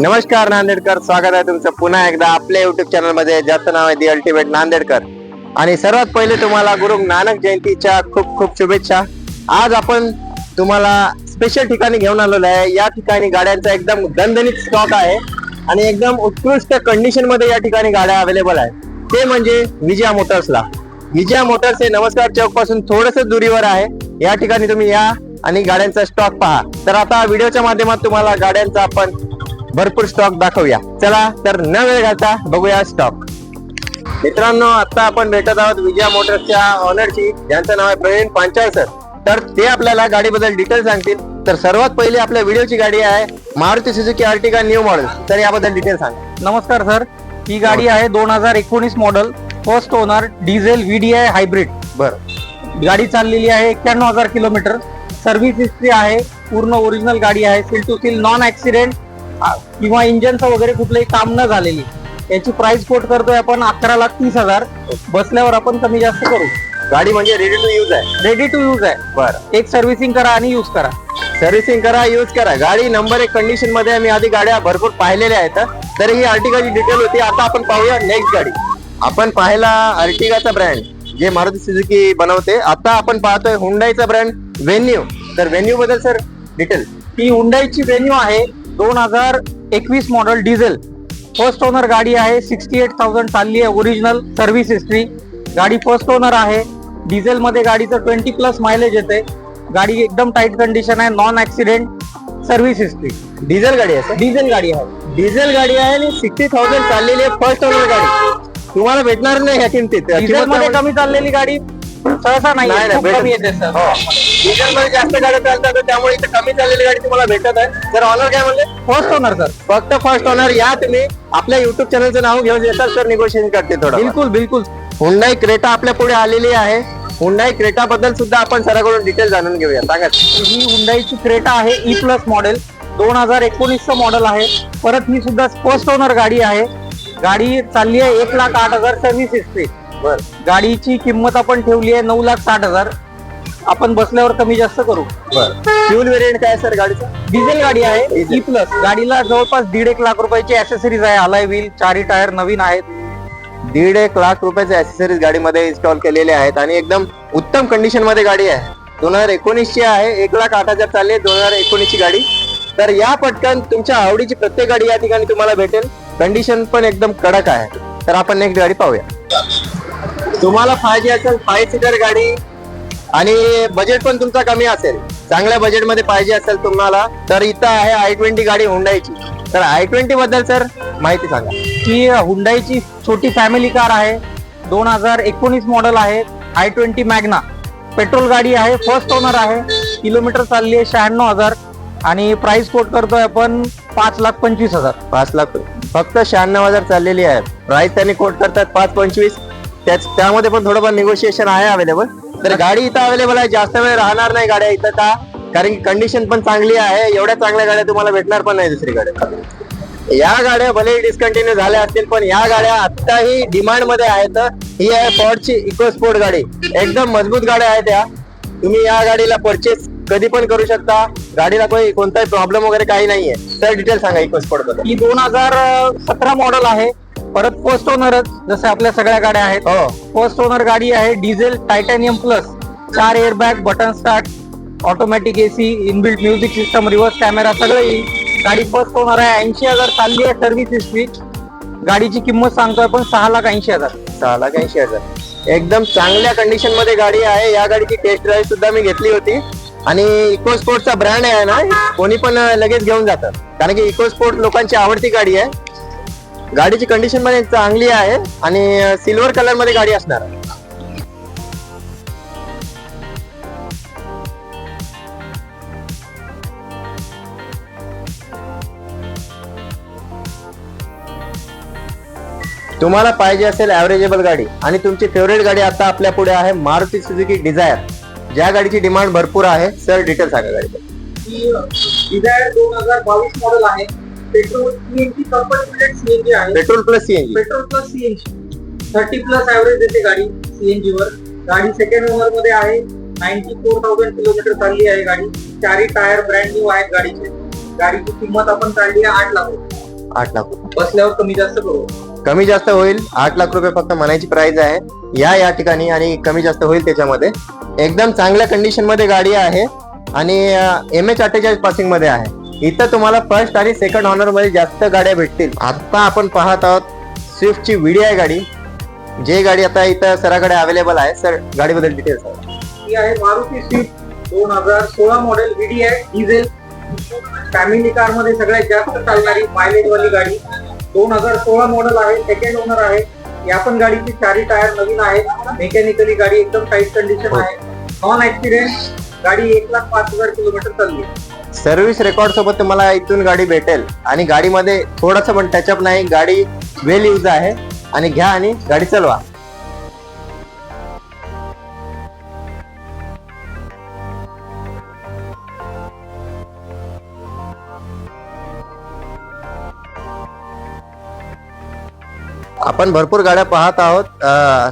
नमस्कार नांदेडकर. स्वागत आहे तुमचं पुन्हा एकदा आपल्या युट्यूब चॅनलमध्ये ज्याचं नाव आहे दी अल्टिमेट नांदेडकर. आणि सर्वात पहिले तुम्हाला गुरु नानक जयंतीच्या खूप खूप शुभेच्छा. आज आपण तुम्हाला स्पेशल ठिकाणी घेऊन आलेलो आहे. या ठिकाणी गाड्यांचा एकदम दणदणीत स्टॉक आहे आणि एकदम उत्कृष्ट कंडिशनमध्ये या ठिकाणी गाड्या अवेलेबल आहे ते म्हणजे विजया मोटर्सला. विजया मोटर्स हे नमस्कार चौकपासून थोडस दुरीवर आहे. या ठिकाणी तुम्ही या आणि गाड्यांचा स्टॉक पहा. तर आता व्हिडिओच्या माध्यमात तुम्हाला गाड्यांचा आपण भरपूर स्टॉक दाखवूया. चला तर न वेळ घालता बघूया स्टॉक मित्रांनो आता आपण भेटत आहोत विजया मोटर्सच्या ऑनरची ज्यांचं नाव आहे प्रवीण पांचाळ सर तर ते आपल्याला गाडीबद्दल डिटेल सांगतील. तर सर्वात पहिली आपल्या व्हिडिओची गाडी आहे Maruti Suzuki Ertiga new model. तर याबद्दल डिटेल सांग. नमस्कार सर. ही गाडी आहे दोन हजार एकोणीस model first owner diesel VDI hybrid बर. गाडी चाललेली आहे एक्क्याण्णव हजार किलोमीटर. सर्व्हिस हिस्ट्री आहे पूर्ण ओरिजिनल गाडी आहे. Seal to seal non accident किंवा इंजिनचं वगैरे कुठलंही काम न झालेली याची प्राइस कोट करतोय आपण अकरा लाख तीस हजार. बसल्यावर आपण कमी जास्त करू. गाडी म्हणजे रेडी टू यूज आहे. रेडी टू यूज आहे. बर. एक सर्व्हिसिंग करा आणि यूज करा. सर्व्हिसिंग करा यूज करा. गाडी नंबर एक कंडिशनमध्ये आम्ही आधी गाड्या भरपूर पाहिलेल्या आहेत. तर ही अर्टिगाची डिटेल होती. आता आपण पाहूया नेक्स्ट गाडी. आपण पाहिला अर्टिगाचा ब्रँड जे मारुती सुझुकी बनवते. आता आपण पाहतोय हुंडाईचा ब्रँड व्हेन्यू तर व्हेन्यू बद्दल सर डिटेल ही हुंडाईची व्हेन्यू आहे. दोन हजार एकवीस मॉडेल डिझेल फर्स्ट ओनर गाडी आहे सिक्स्टी एट थाउजंड चालली आहे ओरिजिनल सर्व्हिस हिस्ट्री गाडी फर्स्ट ओनर आहे. डिझेल मध्ये गाडीचं ट्वेंटी प्लस मायलेज येते. गाडी एकदम टाईट कंडिशन आहे non accident service history diesel गाडी आहे डिझेल गाडी आहे. डिझेल गाडी आहे आणि सिक्स्टी थाउजंड चाललेली आहे फर्स्ट ओनर गाडी. तुम्हाला भेटणार नाही ह्या किमतीत. डिझेल किंमत मध्ये त्यामुळे- कमी चाललेली गाडी सहसा नाही. कमी येते सर हो. डिझेल मध्ये जास्त गाड्या चालतात त्यामुळे इथे कमी चाललेली गाडी तुम्हाला भेटत आहे. तर ऑनर काय म्हणले? फर्स्ट ओनर सर फक्त फर्स्ट ओनर या तुम्ही. आपल्या युट्यूब चॅनलचं नाव घेऊन येतात तर निगोशिएशन करते थोडं बिलकुल बिलकुल. हुंडाई क्रेटा आपल्या पुढे आलेली आहे. हुंडाई क्रेटा बद्दल सुद्धा आपण सराकडून डिटेल जाणून घेऊया. सांगा. ही हुंडाईची क्रेटा आहे ई प्लस मॉडेल दोन हजार एकोणीसचं मॉडेल आहे. परत ही सुद्धा फर्स्ट ओनर गाडी आहे. गाडी चालली आहे एक लाख आठ हजार सर्व्हिस हिस्ट्री बर. गाडीची किंमत आपण ठेवली आहे नऊ लाख साठ हजार. आपण बसल्यावर कमी जास्त करू. बर. फ्युल वेरियंट काय सर गाडीचं? डिझेल गाडी आहे. ई प्लस गाडीला जवळपास दीड एक लाख रुपयाची ऍसेसरीज आहे अलाय व्हील चारी टायर नवीन आहेत. दीड एक लाख रुपयाचे ऍक्सेसरीज गाडीमध्ये इन्स्टॉल केलेले आहेत आणि एकदम उत्तम कंडिशनमध्ये गाडी आहे. दोन हजार एकोणीस ची आहे एक लाख आठ हजार चालली दोन हजार एकोणीस ची गाडी. तर या पटकन तुमच्या आवडीची प्रत्येक गाडी या ठिकाणी तुम्हाला भेटेल. कंडिशन पण एकदम कडक आहे. तर आपण नेक्स्ट गाडी पाहूया. तुम्हाला पाहिजे असेल फाय सीटर गाडी आणि बजेट पण तुमचा कमी असेल. चांगल्या बजेटमध्ये पाहिजे असेल तुम्हाला तर इथं आहे आय ट्वेंटी गाडी हुंडाईची. तर आय ट्वेंटी बद्दल सर माहिती सांगा. ही हुंडाईची छोटी फॅमिली कार आहे. दोन हजार एकोणीस मॉडेल आहे आय ट्वेंटी मॅग्ना पेट्रोल गाडी आहे फर्स्ट ओनर आहे. किलोमीटर चालली आहे शहाण्णव हजार. आणि प्राइस कोट करतोय आपण पाच लाख पंचवीस हजार. पाच लाख. फक्त शहाण्णव हजार चाललेली आहे. प्राइस त्यांनी कोट करतात पाच पंचवीस. त्याच त्यामध्ये पण थोडंफार निगोशिएशन आहे अवेलेबल तर गाडी इथं अवेलेबल आहे. जास्त वेळ राहणार नाही गाड्या इथं का? कारण की कंडिशन पण चांगली आहे. एवढ्या चांगल्या गाड्या तुम्हाला भेटणार पण नाही दुसरीकडे. या गाड्या भले डिस्कंटिन्यू झाल्या असतील पण या गाड्या आत्ताही डिमांडमध्ये आहेत. ही आहे फॉर्डची इको स्पोर्ट गाडी. एकदम मजबूत गाड्या आहेत या. तुम्ही या गाडीला परचेस कधी पण करू शकता. गाडीला काही कोणताही प्रॉब्लेम वगैरे काही नाहीये. तर डिटेल सांगा इको स्पोर्टबद्दल. ही दोन हजार सतरा मॉडेल आहे. परत फर्स्ट ओनरच जसे आपल्या सगळ्या गाड्या आहेत. हो. फर्स्ट ओनर गाडी आहे डिझेल टायटॅनियम प्लस चार airbag button start automatic AC inbuilt music system reverse camera सगळं येईल गाडी फर्स्ट ओनर आहे. ऐंशी हजार चालली आहे सर्व्हिस हिस्ट्री गाडीची किंमत सांगतोय आपण सहा लाख ऐंशी हजार. सहा लाख ऐंशी हजार. एकदम चांगल्या कंडिशनमध्ये गाडी आहे. या गाडीची टेस्ट ड्राईव्ह सुद्धा मी घेतली होती. आणि इको स्पोर्टचा ब्रँड आहे ना कोणी पण लगेच घेऊन जातं. कारण की इको स्पोर्ट लोकांची आवडती गाडी आहे. गाडीची कंडिशन पण चांगली आहे आणि सिल्वर कलरमध्ये गाडी असणार. आहे. तुम्हाला पाहिजे असेल ॲव्हरेजेबल गाडी आणि तुमची फेवरेट गाडी आता आपल्या पुढे आहे मारुती सुझुकी डिझायर. ज्या गाडीची डिमांड भरपूर आहे सर डिटेल सांगा गाडी डिझायर दोन हजार बावीस मॉडेल आहे. पेट्रोल सीएनजी कंपनी सीएनजी आहे. Petrol plus CNG petrol plus CNG thirty plus average देते गाडी सीएनजी वर. गाडी सेकंड ओनरमध्ये आहे. नाईन्टी फोर थाउजंड किलोमीटर चालली आहे गाडी. चारही टायर ब्रँड न्यू आहेत गाडीचे. गाडीची किंमत आपण काढली आहे आठ लाख रुपये. आठ लाख रुपये. बसल्यावर कमी जास्त करू. कमी जास्त होईल. आठ लाख रुपये फक्त म्हणायची प्राइस आहे. या या ठिकाणी आणि कमी जास्त होईल त्याच्यामध्ये. एकदम चांगल्या कंडिशनमध्ये गाडी आहे. आणि एम एच अठ्ठेचाळीस पासिंगमध्ये आहे. इथं तुम्हाला फर्स्ट आणि सेकंड ऑनरमध्ये जास्त गाड्या भेटतील. आता आपण पाहत आहोत स्विफ्टची व्हिडी आहे गाडी. जे गाडी आता इथं सराकडे अवेलेबल आहे. सर गाडीबद्दल डिटेल्स ही आहे मारुती स्विफ्ट दोन हजार सोळा मॉडेल व्हीडी आहे डिझेल फॅमिली कारमध्ये सगळ्यात जास्त चालणारी मायलेज वाली गाडी. दोन हजार सोळा मॉडेल आहे. सेकंड ओनर आहे. या पण गाडीची चारी टायर नवीन आहे मेकॅनिकली गाडी एकदम टाईट कंडिशन आहे. नॉन ऍक्सिडेंट गाडी एक लाख पाच हजार किलोमीटर चालली. आहे. सर्व्हिस रेकॉर्ड सोबत तुम्हाला इथून गाडी भेटेल. आणि गाडीमध्ये थोडंसं पण टचअप नाही. गाडी वेल यूज आहे. आणि घ्या आणि गाडी चालवा. आपण भरपूर गाड्या पाहत आहोत.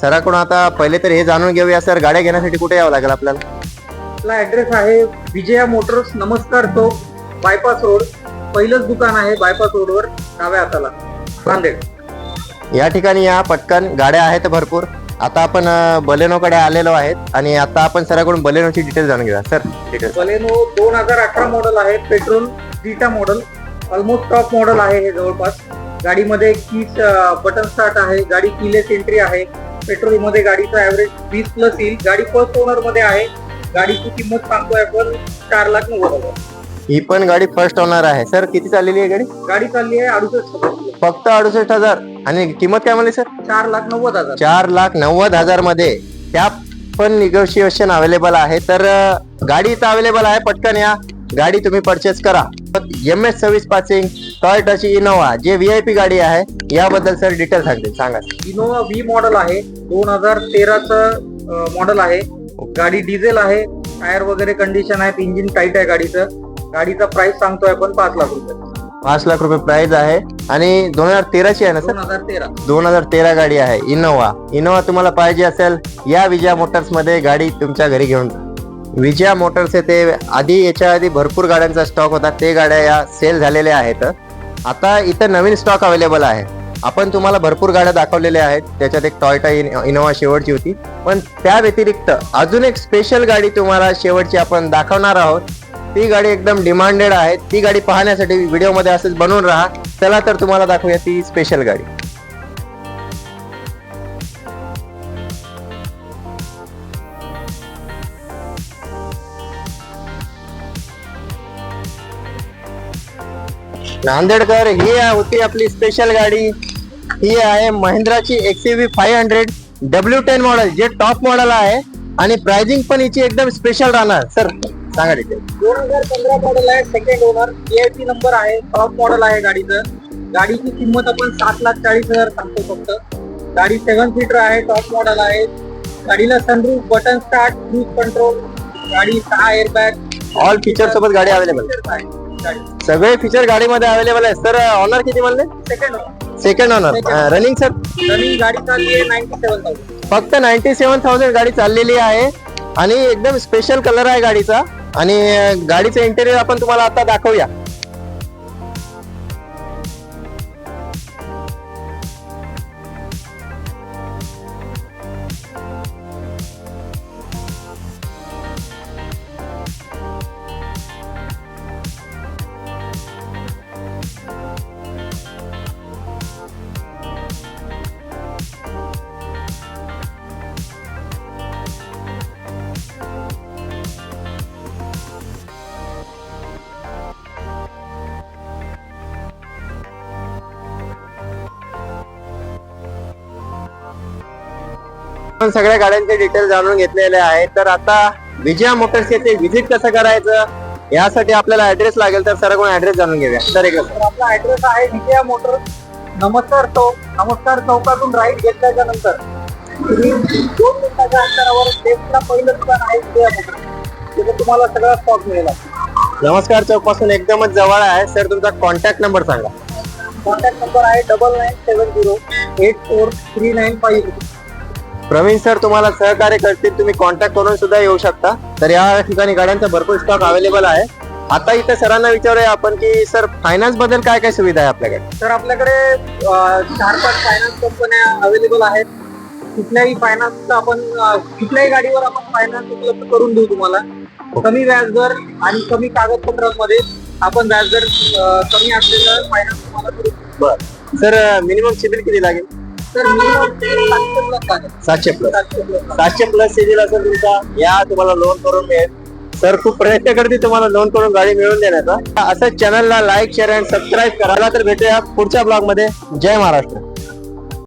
सराकडून आता पहिले तर हे जाणून घेऊया सर. गाड्या घेण्यासाठी कुठे यावं लागेल आपल्याला? आपला ऍड्रेस आहे विजया मोटर्स नमस्कार चौक बायपास रोड पहिलंच दुकान आहे बायपास रोडवर डाव्या हाताला. नांदेड. या ठिकाणी या पटकन. गाड्या आहेत भरपूर. आता आपण बलेनो कडे आलेलो आहेत आणि आता आपण सराकडून बलेनोची डिटेल जाणून घेऊया. सर डिटेल बलेनो दोन हजार अठरा मॉडेल आहे पेट्रोल डीटा मॉडेल ऑलमोस्ट टॉप मॉडेल आहे हे जवळपास. गाडीमध्ये कीज बटन स्टार्ट आहे. गाडी किलेस एंट्री आहे. पेट्रोलमध्ये गाडीचा ऍव्हरेज वीस प्लस येईल. गाडी फर्स्ट ओनरमध्ये आहे. गाडीची किंमत सांगतोय आपण चार लाख नव्वद हजार. ही पण गाडी फर्स्ट ओनर आहे. सर किती चाललेली आहे गाडी? गाडी चालली आहे अडुसष्ट हजार. फक्त अडुसष्ट हजार. आणि किंमत काय म्हणली सर चार लाख नव्वद हजार. चार लाख नव्वद हजारमध्ये त्या पण निगोशिएशन अवेलेबल आहे. तर अं, गाडी इथं अवेलेबल आहे. पटकन या. गाडी तुम्ही परचेस करा. एम एस सव्वीस पासिंग टॉयटाची इनोवा जे व्हीआयपी गाडी आहे याबद्दल सर डिटेल सांगतील सांगा. इनोवा व्ही मॉडेल आहे. दोन हजार तेराचं मॉडेल आहे. गाडी डिझेल आहे. टायर वगैरे कंडिशन आहे इंजिन टाईट आहे गाडीचं. गाडीचा प्राइस सांगतोय आपण पाच लाख रुपये. पाच लाख रुपये प्राइस आहे. आणि दोन हजार तेराची आहे ना सर? दोन हजार तेरा. दोन हजार तेरा गाडी आहे. इनोवा इनोवा तुम्हाला पाहिजे असेल या विजया मोटर्समध्ये गाडी तुमच्या घरी घेऊन. जा. विजया मोटर्स ते आधी याच्या आधी भरपूर गाड्यांचा स्टॉक होता. ते गाड्या या सेल झालेल्या आहेत. आता इथं नवीन स्टॉक अवेलेबल आहे. आपण तुम्हाला भरपूर गाड्या दाखवलेल्या आहेत. त्याच्यात एक टॉयटा इनोवा शेवटची होती. पण त्या व्यतिरिक्त अजून एक स्पेशल गाडी तुम्हाला शेवटची आपण दाखवणार आहोत. ती गाडी एकदम डिमांडेड आहे. ती गाडी पाहण्यासाठी व्हिडिओमध्ये असंच बनवून राहा. चला तर तुम्हाला दाखवूया ती स्पेशल गाडी. नांदेडकर ही होती आपली स्पेशल गाडी. ही आहे महिंद्राची XUV five hundred W ten model जे टॉप मॉडेल आहे. आणि प्राइसिंग पण हिची एकदम स्पेशल राहणार. सर सांगा डिटेल दोन हजार पंधरा मॉडेल आहे. सेकंड ओनर पी नंबर आहे. टॉप मॉडेल आहे गाडीचं. गाडीची किंमत आपण सात लाख चाळीस हजार सांगतो फक्त. गाडी सेव्हन सीटर आहे टॉप मॉडेल आहे. गाडीला sunroof button start cruise control गाडी सहा एअरबॅग ऑल फीचर सोबत गाडी अवेलेबल सगळे फीचर गाडीमध्ये अवेलेबल आहे. सर ऑनर किती म्हणले? Second owner second owner running sir running गाडी चालली आहे नाईन्टी सेव्हन थाउजंड फक्त नाईन्टी सेव्हन थाउजंड गाडी चाललेली आहे. आणि एकदम स्पेशल कलर आहे गाडीचा. आणि अं, गाडीचं इंटेरियर आपण तुम्हाला आता दाखवूया. आपण सगळ्या गाड्यांचे डिटेल जाणून घेतलेले आहेत. तर आता विजया मोटर्स येथे व्हिजिट कसं करायचं? यासाठी आपल्याला ऍड्रेस लागेल तर सर कोण ऍड्रेस जाणून घेऊया. सर तर आपला ऍड्रेस आहे विजया मोटर नमस्कार चौक नमस्कार चौकातून राईट घेतल्याच्या नंतर. दोन मिनिटाच्या अंतरावर लेफ्टला पहिलं दुकान आहे विजया मोटर तिथे तुम्हाला सगळा स्टॉक मिळेल. नमस्कार चौकपासून एकदमच जवळ आहे. सर तुमचा कॉन्टॅक्ट नंबर सांगा. कॉन्टॅक्ट नंबर आहे double nine seven zero eight four three nine five Praveen sir तुम्हाला सहकार्य करतील तुम्ही कॉन्टॅक्ट करून सुद्धा येऊ शकता. तर या ठिकाणी गाड्यांचा भरपूर स्टॉक अवेलेबल आहे. आता इथं सरांना विचारूया आपण की सर फायनान्सबद्दल काय काय सुविधा आहे आपल्याकडे? तर आपल्याकडे चार पाच फायनान्स कंपन्या अवेलेबल आहेत. कुठल्याही फायनान्सचा आपण कुठल्याही गाडीवर आपण फायनान्स उपलब्ध करून देऊ तुम्हाला. कमी व्याजदर आणि कमी कागदपत्रांमध्ये आपण व्याजदर कमी असलेलं फायनान्स तुम्हाला करू. बर. सर मिनिमम सिबिल किती लागेल? सातशे सातशे प्लस सातशे प्लस सिबिल असेल तुमचा या तुम्हाला लोन करून मिळेल. सर खूप प्रयत्न करते तुम्हाला लोन करून गाडी मिळवून देण्याचा. असं चॅनलला लाईक शेअर अँड सबस्क्राईब करायला तर भेटूया पुढच्या ब्लॉगमध्ये. जय महाराष्ट्र.